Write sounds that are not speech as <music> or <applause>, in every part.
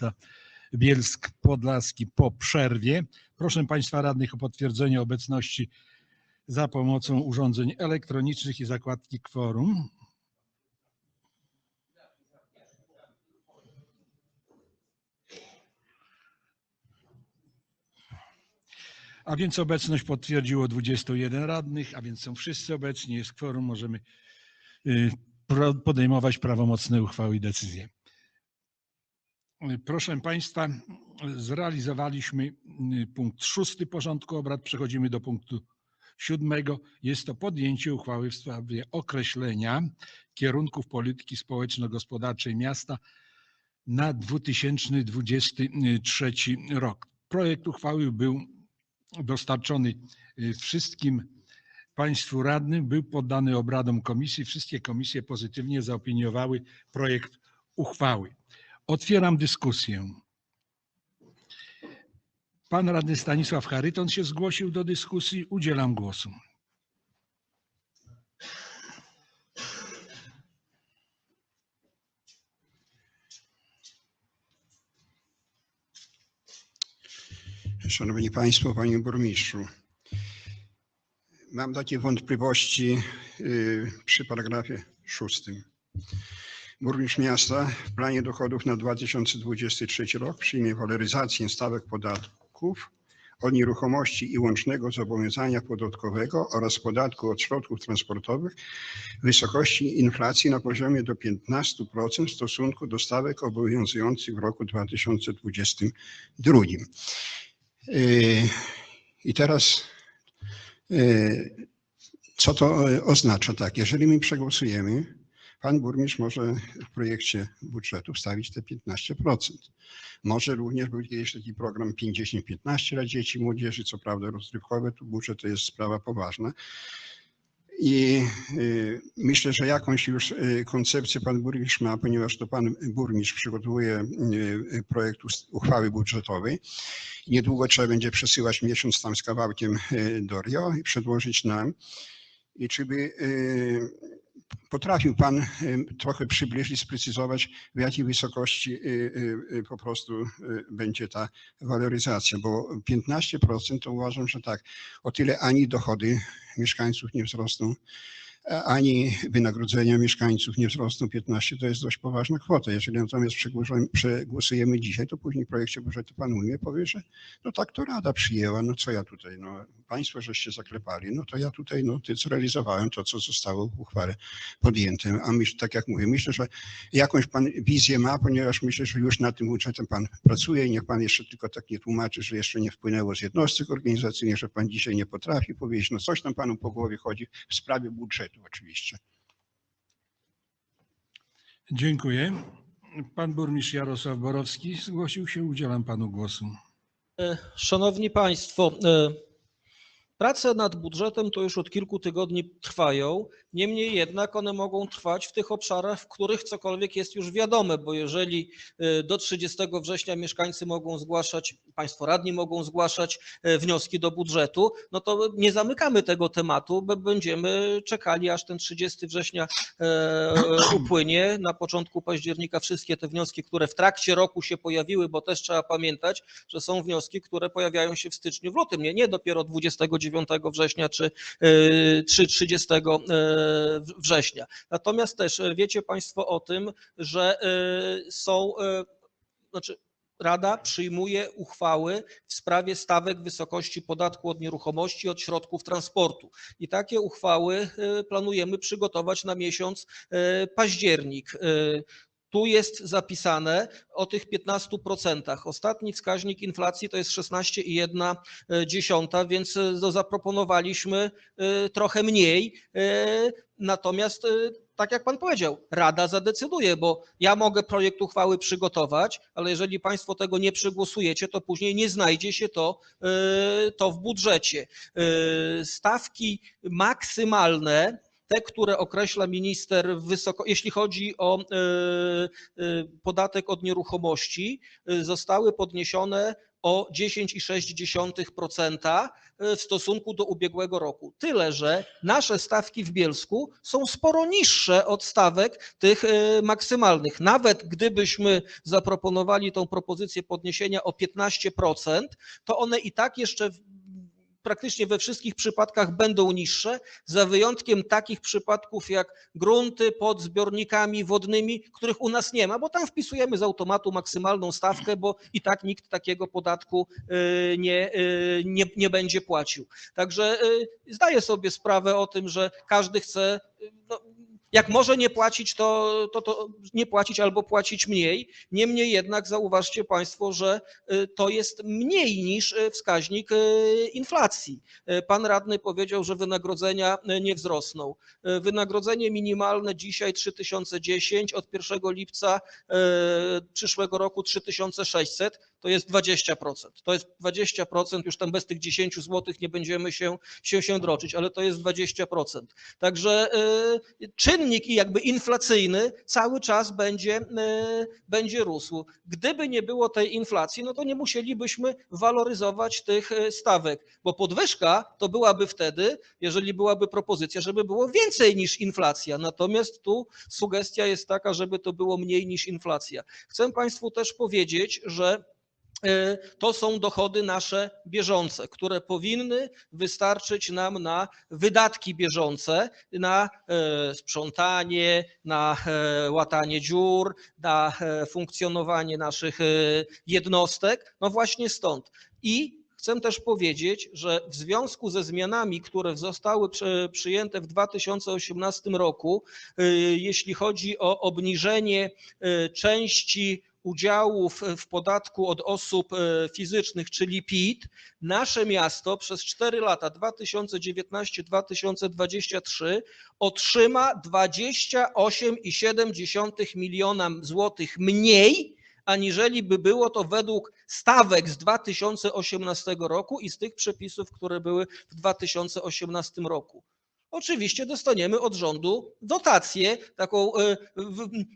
miasta Bielsk Podlaski po przerwie. Proszę Państwa radnych o potwierdzenie obecności za pomocą urządzeń elektronicznych i zakładki kworum. A więc obecność potwierdziło 21 radnych, a więc są wszyscy obecni, jest kworum, możemy y, podejmować prawomocne uchwały i decyzje. Proszę Państwa, zrealizowaliśmy y, punkt szósty porządku obrad. Przechodzimy do punktu siódmego. Jest to podjęcie uchwały w sprawie określenia kierunków polityki społeczno-gospodarczej miasta na 2023 rok. Projekt uchwały był dostarczony y, wszystkim Państwu radnym, był poddany obradom komisji. Wszystkie komisje pozytywnie zaopiniowały projekt uchwały. Otwieram dyskusję. Pan radny Stanisław Charyton się zgłosił do dyskusji. Udzielam głosu. Szanowni Państwo, Panie Burmistrzu. Mam takie wątpliwości y, przy paragrafie szóstym. Burmistrz miasta w planie dochodów na 2023 rok przyjmie waloryzację stawek podatków od nieruchomości i łącznego zobowiązania podatkowego oraz podatku od środków transportowych w wysokości inflacji na poziomie do 15% w stosunku do stawek obowiązujących w roku 2022. Yy, I teraz, yy, co to yy, oznacza? Tak, jeżeli my przegłosujemy, pan burmistrz może w projekcie budżetu wstawić te 15%. Może również był kiedyś taki program 50-15 dla dzieci i młodzieży, co prawda rozrywkowe, tu budżet to jest sprawa poważna. I y, myślę, że jakąś już y, koncepcję pan burmistrz ma, ponieważ to pan burmistrz przygotowuje y, projekt uchwały budżetowej. Niedługo trzeba będzie przesyłać miesiąc tam z kawałkiem do Rio i przedłożyć nam. I czy by potrafił Pan y, trochę przybliżyć, sprecyzować, w jakiej wysokości y, y, po prostu będzie ta waloryzacja, bo 15% to uważam, że tak, o tyle ani dochody mieszkańców nie wzrosną, ani wynagrodzenia mieszkańców nie wzrosną. 15 to jest dość poważna kwota. Jeżeli natomiast przegłosujemy- dzisiaj, to później w projekcie budżetu Pan ujmie, powie, że no tak to Rada przyjęła, no co ja tutaj, no Państwo żeście zaklepali, no to ja tutaj no zrealizowałem to, co zostało w uchwale podjęte. A myślę, tak jak mówię, myślę, że jakąś Pan wizję ma, ponieważ myślę, że już nad tym budżetem Pan pracuje i niech Pan jeszcze tylko tak nie tłumaczy, że jeszcze nie wpłynęło z jednostek organizacyjnych, że Pan dzisiaj nie potrafi powiedzieć, no coś tam Panu po głowie chodzi w sprawie budżetu oczywiście. Dziękuję. Pan burmistrz Jarosław Borowski zgłosił się. Udzielam panu głosu. E, Szanowni Państwo, e, prace nad budżetem to już od kilku tygodni trwają. Niemniej jednak one mogą trwać w tych obszarach, w których cokolwiek jest już wiadome, bo jeżeli e, do 30 września mieszkańcy mogą zgłaszać, Państwo radni mogą zgłaszać e, wnioski do budżetu, no to nie zamykamy tego tematu, bo będziemy czekali, aż ten 30 września e, upłynie. Na początku października wszystkie te wnioski, które w trakcie roku się pojawiły, bo też trzeba pamiętać, że są wnioski, które pojawiają się w styczniu, w lutym, nie, nie dopiero 29 września czy, czy 30 yy, września. Natomiast też e, wiecie Państwo o tym, że yy, są, znaczy Rada przyjmuje uchwały w sprawie stawek wysokości podatku od nieruchomości od środków transportu. I takie uchwały planujemy przygotować na miesiąc październik. Tu jest zapisane o tych 15%. Ostatni wskaźnik inflacji to jest 16,1, więc e, no, zaproponowaliśmy e, trochę mniej. e, Natomiast, tak jak pan powiedział, Rada zadecyduje, bo ja mogę projekt uchwały przygotować, ale jeżeli państwo tego nie przegłosujecie, to później nie znajdzie się to, to w budżecie. Stawki maksymalne te, które określa minister, wysoko, jeśli chodzi o e, e, podatek od nieruchomości, e, zostały podniesione o 10,6% w stosunku do ubiegłego roku. Tyle, że nasze stawki w Bielsku są sporo niższe od stawek tych maksymalnych. Nawet gdybyśmy zaproponowali tą propozycję podniesienia o 15%, to one i tak jeszcze praktycznie we wszystkich przypadkach będą niższe, za wyjątkiem takich przypadków jak grunty pod zbiornikami wodnymi, których u nas nie ma, bo tam wpisujemy z automatu maksymalną stawkę, bo i tak nikt takiego podatku y, nie, y, nie, nie będzie płacił. Także y, zdaję sobie sprawę o tym, że każdy chce, no, jak może nie płacić, to, to, to nie płacić albo płacić mniej. Niemniej jednak zauważcie Państwo, że y, to jest mniej niż y, wskaźnik y, inflacji. Pan radny powiedział, że wynagrodzenia nie wzrosną. Wynagrodzenie minimalne dzisiaj 3010, od 1 lipca przyszłego roku 3600, to jest 20%. To jest 20%, już tam bez tych 10 zł nie będziemy się, się, się droczyć, ale to jest 20%. Także y, czynnik jakby inflacyjny cały czas będzie, y, będzie rósł. Gdyby nie było tej inflacji, no to nie musielibyśmy waloryzować tych y, stawek, bo podwyżka to byłaby wtedy, jeżeli byłaby propozycja, żeby było więcej niż inflacja. Natomiast tu sugestia jest taka, żeby to było mniej niż inflacja. Chcę Państwu też powiedzieć, że to są dochody nasze bieżące, które powinny wystarczyć nam na wydatki bieżące, na e, sprzątanie, na e, łatanie dziur, na e, funkcjonowanie naszych e, jednostek. No właśnie stąd. I Chcę też powiedzieć, że w związku ze zmianami, które zostały przy- przyjęte w 2018 roku, jeśli chodzi o obniżenie części udziałów w podatku od osób y, fizycznych, czyli PIT, nasze miasto przez 4 lata 2019-2023 otrzyma 28,7 miliona złotych mniej aniżeli by było to według stawek z 2018 roku i z tych przepisów, które były w 2018 roku. Oczywiście dostaniemy od rządu dotację taką e,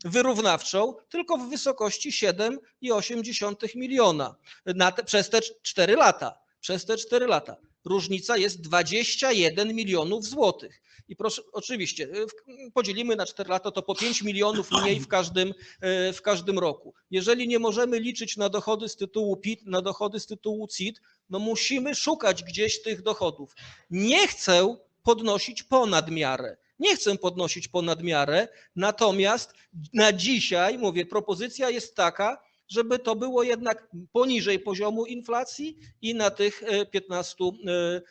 wyrównawczą, tylko w wysokości 7,8 miliona na te, przez te 4 lata. Przez te 4 lata. Różnica jest 21 milionów złotych. I proszę, oczywiście, e, podzielimy na 4 lata, to po 5 milionów mniej w każdym, e, w każdym roku. Jeżeli nie możemy liczyć na dochody z tytułu PIT, na dochody z tytułu CIT, no musimy szukać gdzieś tych dochodów. Nie chcę podnosić ponad miarę. Nie chcę podnosić ponad miarę, natomiast na dzisiaj, mówię, propozycja jest taka, żeby to było jednak poniżej poziomu inflacji i na tych e, 15, e,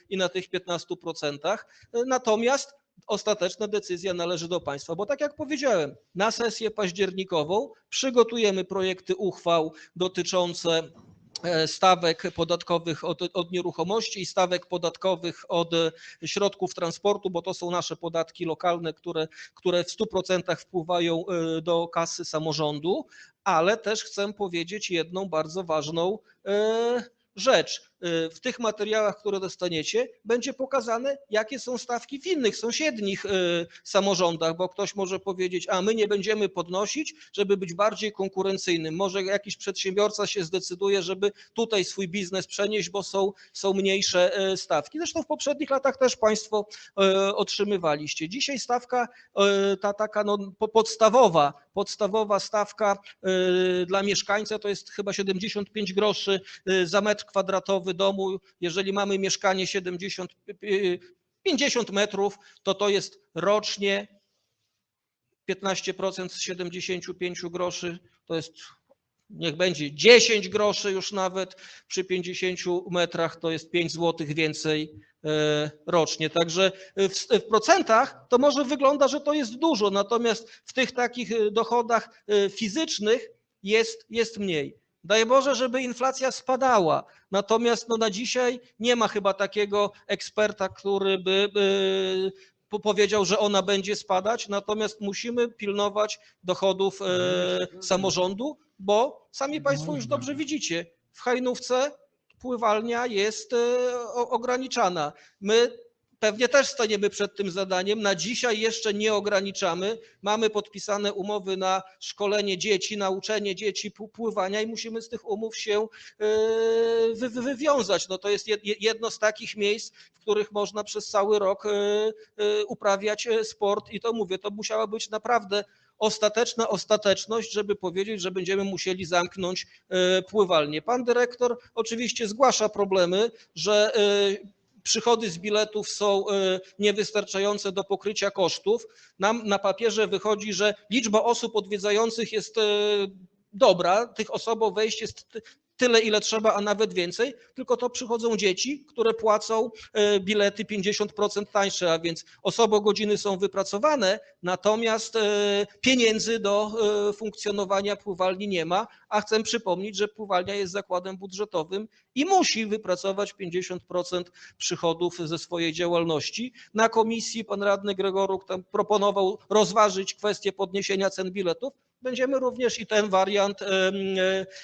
i na tych 15%. Natomiast ostateczna decyzja należy do państwa, bo tak jak powiedziałem, na sesję październikową przygotujemy projekty uchwał dotyczące e, stawek podatkowych od, od nieruchomości i stawek podatkowych od e, środków transportu, bo to są nasze podatki lokalne, które, które w 100% wpływają e, do kasy samorządu, ale też chcę powiedzieć jedną bardzo ważną e, rzecz. E, W tych materiałach, które dostaniecie, będzie pokazane, jakie są stawki w innych sąsiednich e, samorządach, bo ktoś może powiedzieć, a my nie będziemy podnosić, żeby być bardziej konkurencyjnym. Może jakiś przedsiębiorca się zdecyduje, żeby tutaj swój biznes przenieść, bo są, są mniejsze e, stawki. Zresztą w poprzednich latach też Państwo otrzymywaliście. Dzisiaj stawka ta taka no, po- podstawowa, podstawowa stawka dla mieszkańca to jest chyba 75 groszy za metr kwadratowy domu. Jeżeli mamy mieszkanie 70, e, 50 metrów, to to jest rocznie 15% z 75 groszy, to jest niech będzie 10 groszy już nawet przy 50 metrach to jest 5 zł więcej e, rocznie. Także w, w procentach to może wygląda, że to jest dużo, natomiast w tych takich e, dochodach e, fizycznych jest, jest mniej. Daj Boże, żeby inflacja spadała. Natomiast no, na dzisiaj nie ma chyba takiego eksperta, który by po- powiedział, że ona będzie spadać. Natomiast musimy pilnować dochodów e, samorządu, bo sami Państwo już dobrze widzicie, w Hajnówce pływalnia jest e, ograniczana. My pewnie też staniemy przed tym zadaniem. Na dzisiaj jeszcze nie ograniczamy. Mamy podpisane umowy na szkolenie dzieci, nauczenie dzieci pływania i musimy z tych umów się e, wy, wy, wywiązać. No to jest jed- jedno z takich miejsc, w których można przez cały rok e, e, uprawiać sport i to mówię, to musiała być naprawdę ostateczna ostateczność, żeby powiedzieć, że będziemy musieli zamknąć pływalnię. Pan dyrektor oczywiście zgłasza problemy, że przychody z biletów są e, niewystarczające do pokrycia kosztów. Nam na papierze wychodzi, że liczba osób odwiedzających jest e, dobra, tych osobowych wejść jest tyle, ile trzeba, a nawet więcej, tylko to przychodzą dzieci, które płacą e, bilety 50% tańsze, a więc osobogodziny są wypracowane, natomiast e, pieniędzy do e, funkcjonowania pływalni nie ma, a chcę przypomnieć, że pływalnia jest zakładem budżetowym i musi wypracować 50% przychodów ze swojej działalności. Na komisji pan radny Gregoruk tam proponował rozważyć kwestię podniesienia cen biletów. Będziemy również i ten wariant e,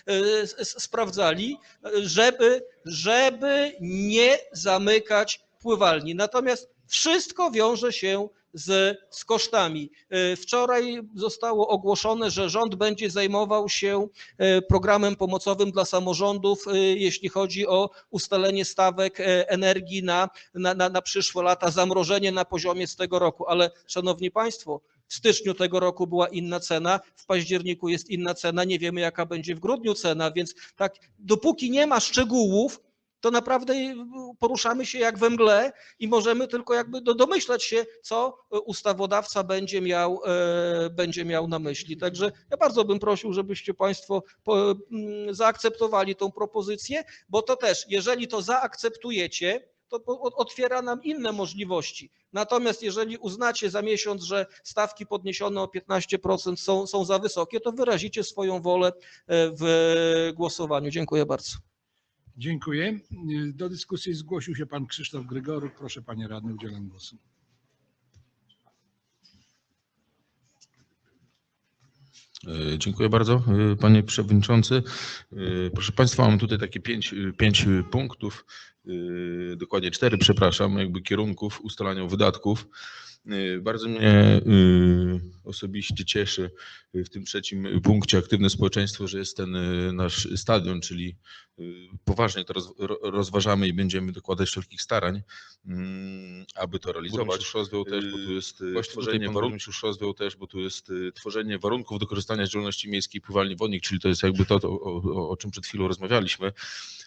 e, sprawdzali, żeby, żeby nie zamykać pływalni. Natomiast wszystko wiąże się z, z kosztami. E, Wczoraj zostało ogłoszone, że rząd będzie zajmował się programem pomocowym dla samorządów, jeśli chodzi o ustalenie stawek energii na, na, na, na przyszłe lata, zamrożenie na poziomie z tego roku. Ale szanowni Państwo, w styczniu tego roku była inna cena, w październiku jest inna cena, nie wiemy jaka będzie w grudniu cena, więc tak, dopóki nie ma szczegółów, to naprawdę poruszamy się jak we mgle i możemy tylko jakby do- domyślać się, co ustawodawca będzie miał, e, będzie miał na myśli. Także ja bardzo bym prosił, żebyście Państwo mm, zaakceptowali tą propozycję, bo to też, jeżeli to zaakceptujecie, to otwiera nam inne możliwości. Natomiast jeżeli uznacie za miesiąc, że stawki podniesione o 15% są, są za wysokie, to wyrazicie swoją wolę e, w głosowaniu. Dziękuję bardzo. Dziękuję. Do dyskusji zgłosił się pan Krzysztof Grygoruk. Proszę panie radny, udzielam głosu. Dziękuję bardzo, e, panie przewodniczący. E, Proszę państwa, mam tutaj takie pięć, e, pięć e, punktów, e, dokładnie cztery, przepraszam, jakby kierunków ustalania wydatków. E, Bardzo mnie e, osobiście cieszy e, w tym trzecim punkcie aktywne społeczeństwo, że jest ten e, nasz stadion, czyli e, poważnie to roz- ro- rozważamy i będziemy dokładać wszelkich starań, mm, aby to realizować. Burmistrz rozwiał też, bo tu jest y, Właśnie tworzenie warunków. rozwiał też, bo tu jest y, tworzenie warunków do korzystania z działalności miejskiej pływalni wodnik, czyli to jest jakby to, o, o, o czym przed chwilą rozmawialiśmy.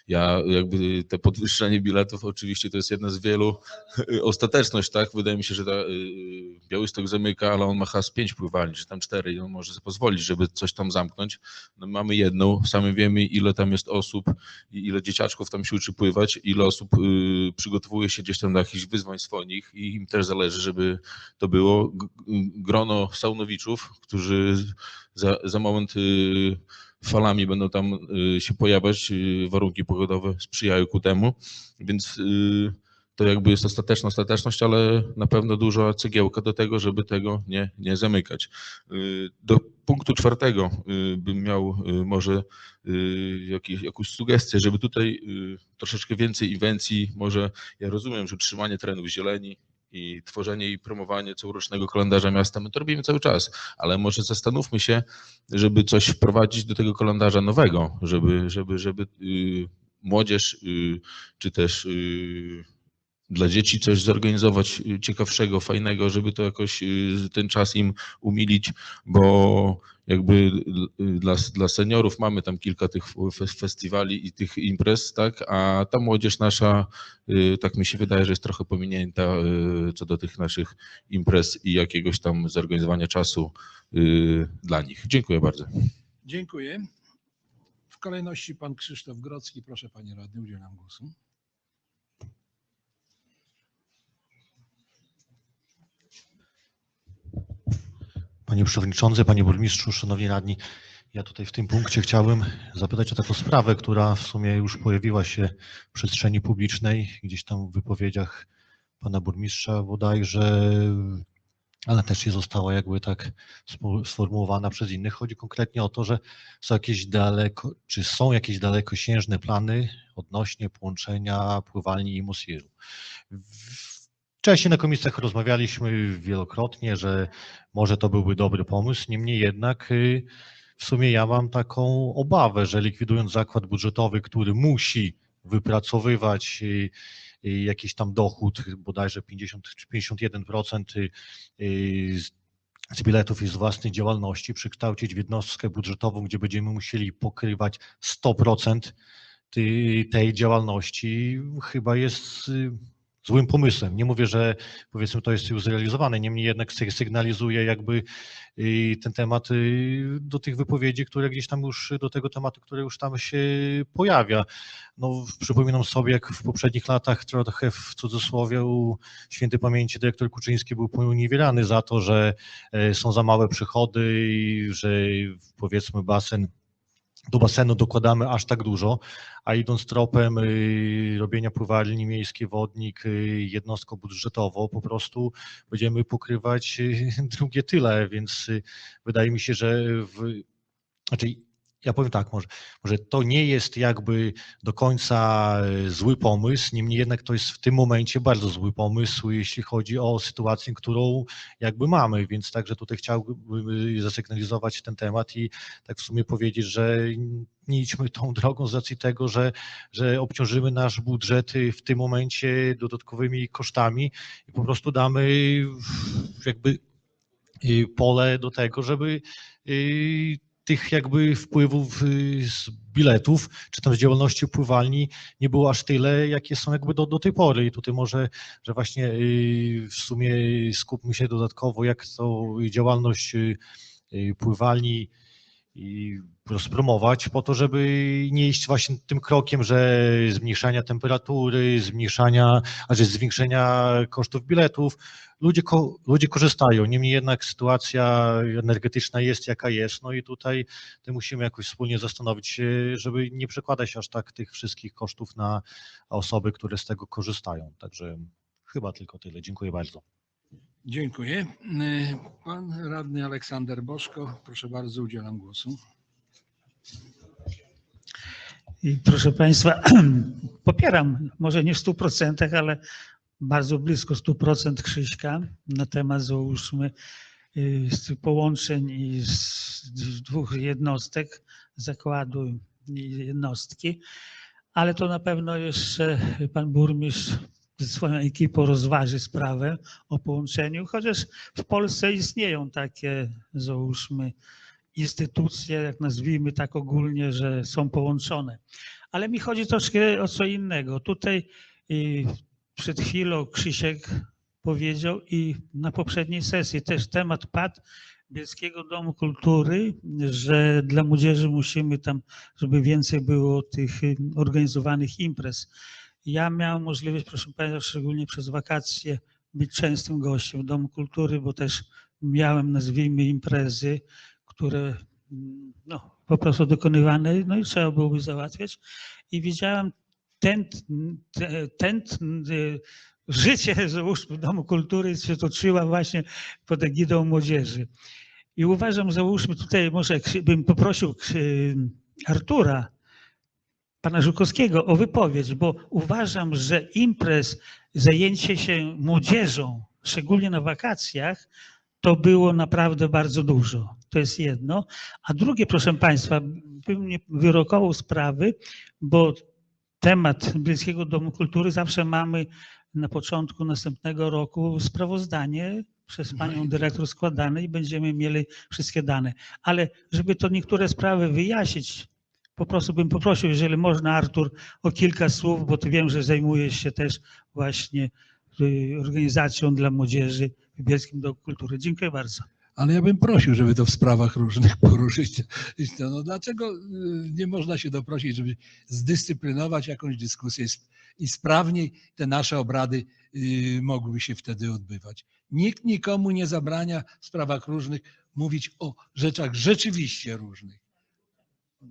Ja jakby te podwyższenie biletów oczywiście to jest jedna z wielu ostateczność, tak? Wydaje mi się, że ta, y, Białystok zamyka, ale on ma has pięć pływalni, czy tam cztery i on może sobie pozwolić, żeby coś tam zamknąć. No, mamy jedną, sami wiemy ile tam jest osób i ile dzieciaczków tam się uczy pływać, ile osób y, przygotowuje się gdzieś tam do jakichś wyzwań swoich i im też zależy, żeby to było grono saunowiczów, którzy za, za moment y, falami będą tam y, się pojawiać, warunki pogodowe sprzyjają ku temu, więc to jakby jest ostateczna ostateczność, ale na pewno duża cegiełka do tego, żeby tego nie, nie zamykać. Y, Do punktu czwartego y, bym miał y, może jakieś, jakąś sugestię, żeby tutaj troszeczkę więcej inwencji, może ja rozumiem, że utrzymanie terenów zieleni i tworzenie i promowanie całorocznego kalendarza miasta, my to robimy cały czas, ale może zastanówmy się, żeby coś wprowadzić do tego kalendarza nowego, żeby, żeby, żeby młodzież czy też dla dzieci coś zorganizować y, ciekawszego, fajnego, żeby to jakoś y, ten czas im umilić, bo jakby y, dla, dla seniorów mamy tam kilka tych fe- festiwali i tych imprez, tak, a ta młodzież nasza, tak mi się wydaje, że jest trochę pominięta co do tych naszych imprez i jakiegoś tam zorganizowania czasu dla nich. Dziękuję bardzo. Dziękuję. W kolejności pan Krzysztof Grodzki. Proszę panie radny, udzielam głosu. Panie Przewodniczący, Panie Burmistrzu, Szanowni Radni, ja tutaj w tym punkcie chciałbym zapytać o taką sprawę, która w sumie już pojawiła się w przestrzeni publicznej, gdzieś tam w wypowiedziach Pana Burmistrza bodajże, ale też nie została jakby tak sformułowana przez innych. Chodzi konkretnie o to, że są jakieś daleko, czy są jakieś dalekosiężne plany odnośnie połączenia pływalni i Musiru. Wcześniej na komisjach rozmawialiśmy wielokrotnie, że może to byłby dobry pomysł. Niemniej jednak y, w sumie ja mam taką obawę, że likwidując zakład budżetowy, który musi wypracowywać y, y, jakiś tam dochód, bodajże 50 czy 51% y, y, z- biletów i z własnej działalności, przekształcić w jednostkę budżetową, gdzie będziemy musieli pokrywać 100% ty- tej działalności, chyba jest złym pomysłem. Nie mówię, że powiedzmy to jest już zrealizowane, niemniej jednak sy- sygnalizuje jakby y, ten temat y, do tych wypowiedzi, które gdzieś tam już, do tego tematu, który już tam się pojawia. No, przypominam sobie, jak w poprzednich latach trochę w cudzysłowie u świętej pamięci dyrektor Kuczyński był poniewierany za to, że e, są za małe przychody i że powiedzmy basen do basenu dokładamy aż tak dużo, a idąc tropem y, robienia pływalni miejskiej wodnik y, jednostką budżetowo, po prostu będziemy pokrywać y, <laughs> drugie tyle, więc wydaje mi się, że w, znaczy ja powiem tak, może, może to nie jest jakby do końca y, zły pomysł, niemniej jednak to jest w tym momencie bardzo zły pomysł, jeśli chodzi o sytuację, którą jakby mamy, więc także tutaj chciałbym y, zasygnalizować ten temat i tak w sumie powiedzieć, że nie idźmy tą <laughs> drogą z racji tego, że, że obciążymy nasz budżet y, w tym momencie dodatkowymi kosztami i po prostu damy jakby pole do tego, żeby tych jakby wpływów y, z biletów, czy tam z działalności pływalni nie było aż tyle, jakie są jakby do, do tej pory. I tutaj może, że właśnie y, w sumie skupmy się dodatkowo, jak to działalność y, pływalni i rozpromować po to, żeby nie iść właśnie tym krokiem, że zmniejszania temperatury, zmniejszania, a że zwiększenia kosztów biletów. Ludzie, ludzie korzystają, niemniej jednak sytuacja energetyczna jest jaka jest, no i tutaj musimy jakoś wspólnie zastanowić się, żeby nie przekładać aż tak tych wszystkich kosztów na osoby, które z tego korzystają. Także chyba tylko tyle. Dziękuję bardzo. Dziękuję. Y, Pan radny Aleksander Boszko, proszę bardzo, udzielam głosu. I proszę Państwa, <clears throat> popieram, może nie w 100%, ale bardzo blisko 100% Krzyśka na temat, załóżmy, y, z połączeń i z dwóch jednostek, zakładu i jednostki, ale to na pewno jeszcze Pan Burmistrz ze swoją ekipą rozważy sprawę o połączeniu, chociaż w Polsce istnieją takie, załóżmy, instytucje, jak nazwijmy tak ogólnie, że są połączone. Ale mi chodzi troszkę o co innego. Tutaj y, przed chwilą Krzysiek powiedział i na poprzedniej sesji też temat padł Bielskiego Domu Kultury, że dla młodzieży musimy tam, żeby więcej było tych y, organizowanych imprez. Ja miałem możliwość, proszę Państwa, szczególnie przez wakacje, być częstym gościem w Domu Kultury, bo też miałem, nazwijmy, imprezy, które mm, no, po prostu dokonywane, no i trzeba byłoby załatwiać. I widziałem ten, te- ten, y, życie, <laughs> załóżmy, w Domu Kultury się toczyła właśnie pod egidą młodzieży. I uważam, załóżmy tutaj, może bym poprosił Krzy- Artura, pana Żukowskiego o wypowiedź, bo uważam, że imprez, zajęcie się młodzieżą, szczególnie na wakacjach, to było naprawdę bardzo dużo. To jest jedno. A drugie, proszę Państwa, bym nie wyrokował sprawy, bo temat Bielskiego Domu Kultury zawsze mamy na początku następnego roku sprawozdanie przez panią dyrektor składane i będziemy mieli wszystkie dane. Ale żeby to niektóre sprawy wyjaśnić, po prostu bym poprosił, jeżeli można, Artur, o kilka słów, bo ty wiem, że zajmujesz się też właśnie y, organizacją dla młodzieży w Bielskim Domu Kultury. Dziękuję bardzo. Ale ja bym prosił, żeby to w sprawach różnych poruszyć. No dlaczego y, nie można się doprosić, żeby zdyscyplinować jakąś dyskusję i sprawniej te nasze obrady y, mogłyby się wtedy odbywać. Nikt nikomu nie zabrania w sprawach różnych mówić o rzeczach rzeczywiście różnych.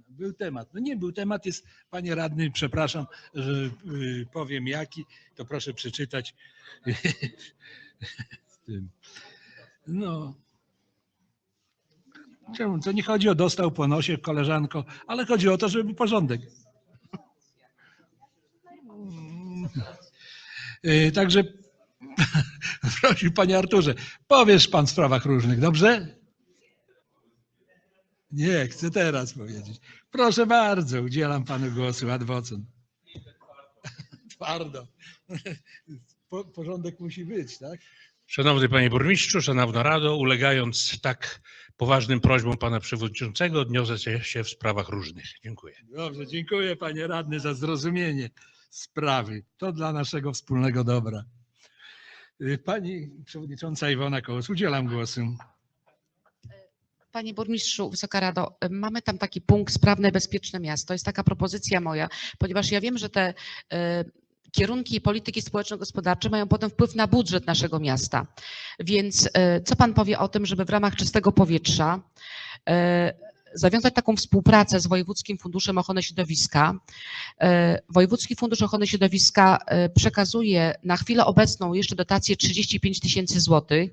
Był temat. No nie był temat, jest, panie radny, przepraszam, że y, powiem jaki, to proszę przeczytać. <laughs> No, Czemu? To nie chodzi o dostał po nosie, koleżanko, ale chodzi o to, żeby był porządek. <laughs> Y, Także <laughs> Prosił panie Arturze, powiesz pan w sprawach różnych, dobrze? Nie, chcę teraz powiedzieć. Proszę bardzo, udzielam panu głosu ad vocem. <laughs> Twardo. <laughs> Po, porządek musi być, tak? Szanowny Panie Burmistrzu, Szanowna Rado, ulegając tak poważnym prośbom Pana Przewodniczącego, odniosę się- się w sprawach różnych. Dziękuję. Dobrze, dziękuję panie radny za zrozumienie sprawy. To dla naszego wspólnego dobra. Y, Pani przewodnicząca Iwona Kołos, udzielam głosu. Panie Burmistrzu, Wysoka Rado, mamy tam taki punkt sprawne, bezpieczne miasto. Jest taka propozycja moja, ponieważ ja wiem, że te e, kierunki polityki społeczno-gospodarczej mają potem wpływ na budżet naszego miasta. Więc e, co Pan powie o tym, żeby w ramach czystego powietrza e, zawiązać taką współpracę z Wojewódzkim Funduszem Ochrony Środowiska. Wojewódzki Fundusz Ochrony Środowiska przekazuje na chwilę obecną jeszcze dotację 35 tysięcy złotych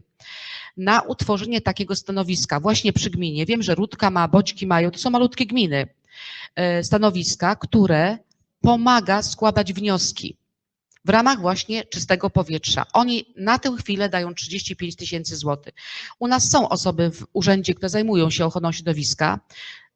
na utworzenie takiego stanowiska właśnie przy gminie. Wiem, że Rudka ma, Boćki mają, to są malutkie gminy. e, Stanowiska, które pomaga składać wnioski w ramach właśnie czystego powietrza. Oni na tę chwilę dają 35 tysięcy złotych. U nas są osoby w urzędzie, które zajmują się ochroną środowiska.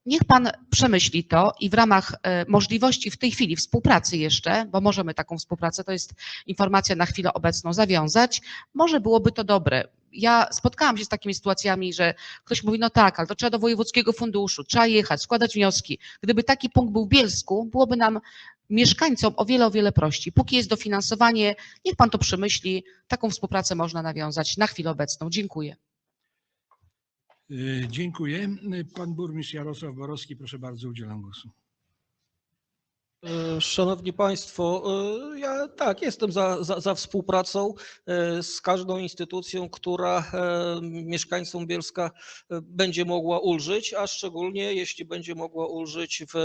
Niech pan przemyśli to i w ramach e, możliwości w tej chwili współpracy jeszcze, bo możemy taką współpracę, to jest informacja na chwilę obecną, zawiązać, może byłoby to dobre. Ja spotkałam się z takimi sytuacjami, że ktoś mówi, no tak, ale to trzeba do wojewódzkiego funduszu, trzeba jechać, składać wnioski. Gdyby taki punkt był w Bielsku, byłoby nam mieszkańcom o wiele, o wiele prościej. Póki jest dofinansowanie, niech pan to przemyśli. Taką współpracę można nawiązać na chwilę obecną. Dziękuję. Y, Dziękuję. Pan burmistrz Jarosław Borowski, proszę bardzo, udzielam głosu. E, Szanowni Państwo, e, ja tak, jestem za, za, za współpracą e, z każdą instytucją, która e, mieszkańcom Bielska e, będzie mogła ulżyć, a szczególnie jeśli będzie mogła ulżyć w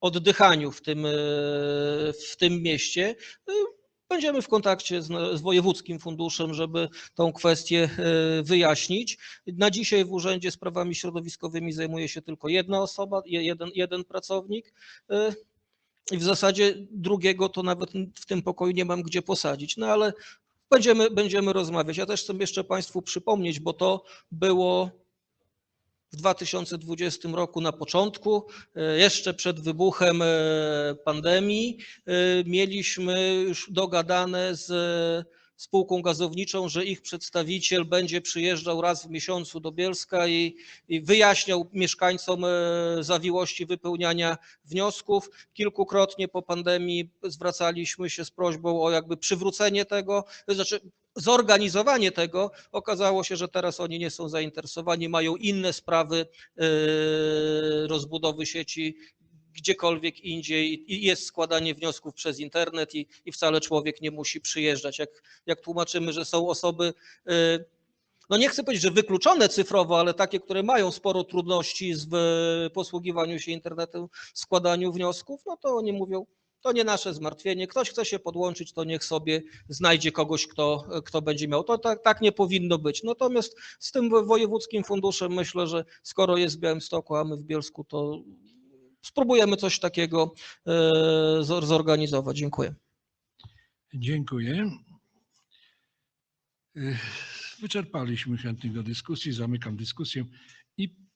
oddychaniu w tym, e, w tym mieście. Będziemy w kontakcie z, z wojewódzkim funduszem, żeby tą kwestię e, wyjaśnić. Na dzisiaj w Urzędzie Sprawami Środowiskowymi zajmuje się tylko jedna osoba, je- jeden, jeden pracownik. E, i w zasadzie drugiego to nawet w tym pokoju nie mam gdzie posadzić. No ale będziemy, będziemy rozmawiać. Ja też chcę jeszcze Państwu przypomnieć, bo to było w 2020 roku na początku, e, jeszcze przed wybuchem e, pandemii, e, mieliśmy już dogadane z spółką gazowniczą, że ich przedstawiciel będzie przyjeżdżał raz w miesiącu do Bielska i, i wyjaśniał mieszkańcom zawiłości wypełniania wniosków. Kilkukrotnie po pandemii zwracaliśmy się z prośbą o jakby przywrócenie tego, znaczy zorganizowanie tego. Okazało się, że teraz oni nie są zainteresowani, mają inne sprawy e, rozbudowy sieci gdziekolwiek indziej i jest składanie wniosków przez internet i, i wcale człowiek nie musi przyjeżdżać. Jak, jak tłumaczymy, że są osoby e, no nie chcę powiedzieć, że wykluczone cyfrowo, ale takie, które mają sporo trudności w- posługiwaniu się internetem, składaniu wniosków, no to oni mówią, to nie nasze zmartwienie. Ktoś chce się podłączyć, to niech sobie znajdzie kogoś, kto, kto będzie miał. To tak, tak nie powinno być. Natomiast z tym wojewódzkim funduszem myślę, że skoro jest w Białymstoku, a my w Bielsku, to spróbujemy coś takiego e, zor- zorganizować. Dziękuję. Dziękuję. Y, Wyczerpaliśmy chętnych do dyskusji. Zamykam dyskusję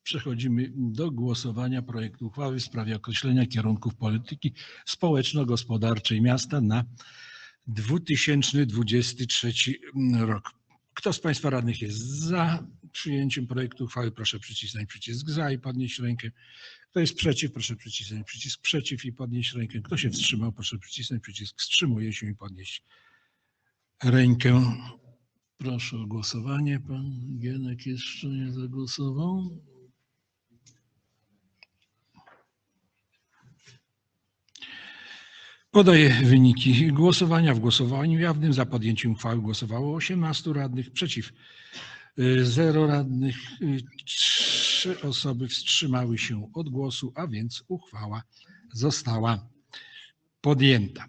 przechodzimy do głosowania projektu uchwały w sprawie określenia kierunków polityki społeczno-gospodarczej miasta na 2023 rok. Kto z Państwa radnych jest za przyjęciem projektu uchwały, proszę przycisnąć przycisk za i podnieść rękę. Kto jest przeciw, proszę przycisnąć przycisk przeciw i podnieść rękę. Kto się wstrzymał, proszę przycisnąć przycisk wstrzymuje się i podnieść rękę. Proszę o głosowanie. Pan Gienek jeszcze nie zagłosował. Podaję wyniki głosowania. W głosowaniu jawnym za podjęciem uchwały głosowało 18 radnych, przeciw y, 0 radnych, y, 3 osoby wstrzymały się od głosu, a więc uchwała została podjęta.